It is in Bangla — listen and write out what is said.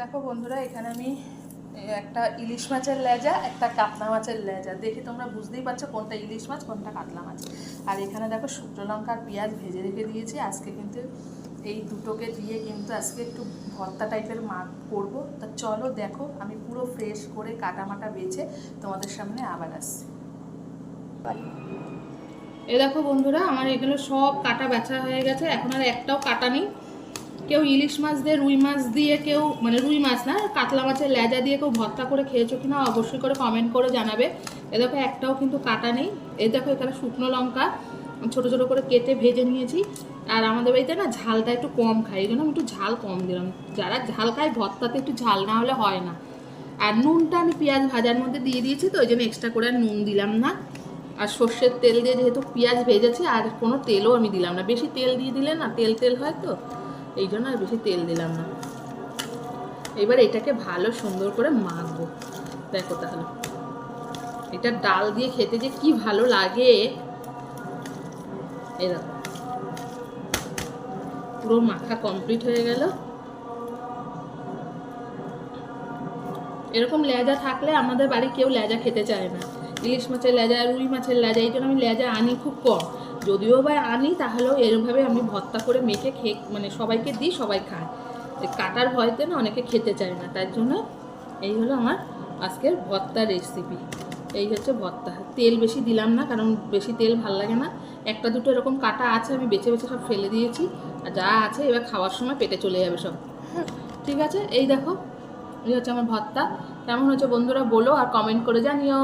দেখো বন্ধুরা, এখানে আমি একটা ইলিশ মাছের লেজা, একটা কাতলা মাছের লেজা। দেখে তোমরা বুঝতেই পারছ কোনটা ইলিশ মাছ, কোনটা কাতলা মাছ। আর এখানে দেখো শুকনো লঙ্কা পেঁয়াজ ভেজে রেখে দিয়েছি। আজকে কিন্তু এই দুটোকে দিয়ে কিন্তু আজকে একটু ভর্তা টাইপের মা করব। তা চলো দেখো, আমি পুরো ফ্রেশ করে কাটা মাটা বেছে তোমাদের সামনে আবার আসছি। এ দেখো বন্ধুরা, আমার এগুলো সব কাটা বেচা হয়ে গেছে। এখন আর একটাও কাটা নেই। কেউ ইলিশ মাছ দিয়ে, রুই মাছ দিয়ে কেউ মানে রুই মাছ না, কাতলা মাছের লেজা দিয়ে কেউ ভর্তা করে খেয়েছো কিনা অবশ্যই করে কমেন্ট করে জানাবে। এ দেখো একটাও কিন্তু কাটা নেই। এ দেখো এখানে শুকনো লঙ্কা, ছোট ছোট করে কেটে ভেজে নিয়েছি। আর আমাদের বাড়িতে না ঝালটা একটু কম খাই, এই জন্য আমি একটু ঝাল কম দিলাম। যারা ঝাল খায় ভর্তাতে একটু ঝাল না হলে হয় না। আর নুনটা আমি পেঁয়াজ ভাজার মধ্যে দিয়ে দিয়েছি তো, ওই জন্য এক্সট্রা করে নুন দিলাম না। আর সর্ষের তেল দিয়ে যেহেতু পেঁয়াজ ভেজেছি, আর কোনো তেলও আমি দিলাম না। বেশি তেল দিয়ে দিলে না, তেল তেল হয় তো। এই জন্য আর বেশি তেল দিলাম না। এবার এটাকে ভালো সুন্দর করে মাখবো। দেখো তাহলে। এটা ডাল দিয়ে খেতে যে কি ভালো লাগে। এরকম পুরো মাখা কমপ্লিট হয়ে গেল। এরকম লেজা থাকলে আমাদের বাড়ি কেউ লেজা খেতে চায় না। ইলিশ মাছের লেজা, রুই মাছের লেজা, এই জন্য আমি লেজা আনি খুব কম। যদিও বা আনি, তাহলেও এরভাবে আমি ভর্তা করে মেখে খেয়ে মানে সবাইকে দিই, সবাই খায়। এই কাটার ভয়তে না অনেকে খেতে চায় না। তার জন্য এই হলো আমার আজকের ভর্তা রেসিপি এই হচ্ছে ভর্তা। তেল বেশি দিলাম না, কারণ বেশি তেল ভালো লাগে না। একটা দুটো এরকম কাটা আছে, আমি বেছে বেছে সব ফেলে দিয়েছি। আর যা আছে, এবার খাওয়ার সময় পেটে চলে যাবে সব। ঠিক আছে? এই দেখো এই হচ্ছে আমার ভর্তা কেমন হচ্ছে বন্ধুরা বলো আর কমেন্ট করে জানিও।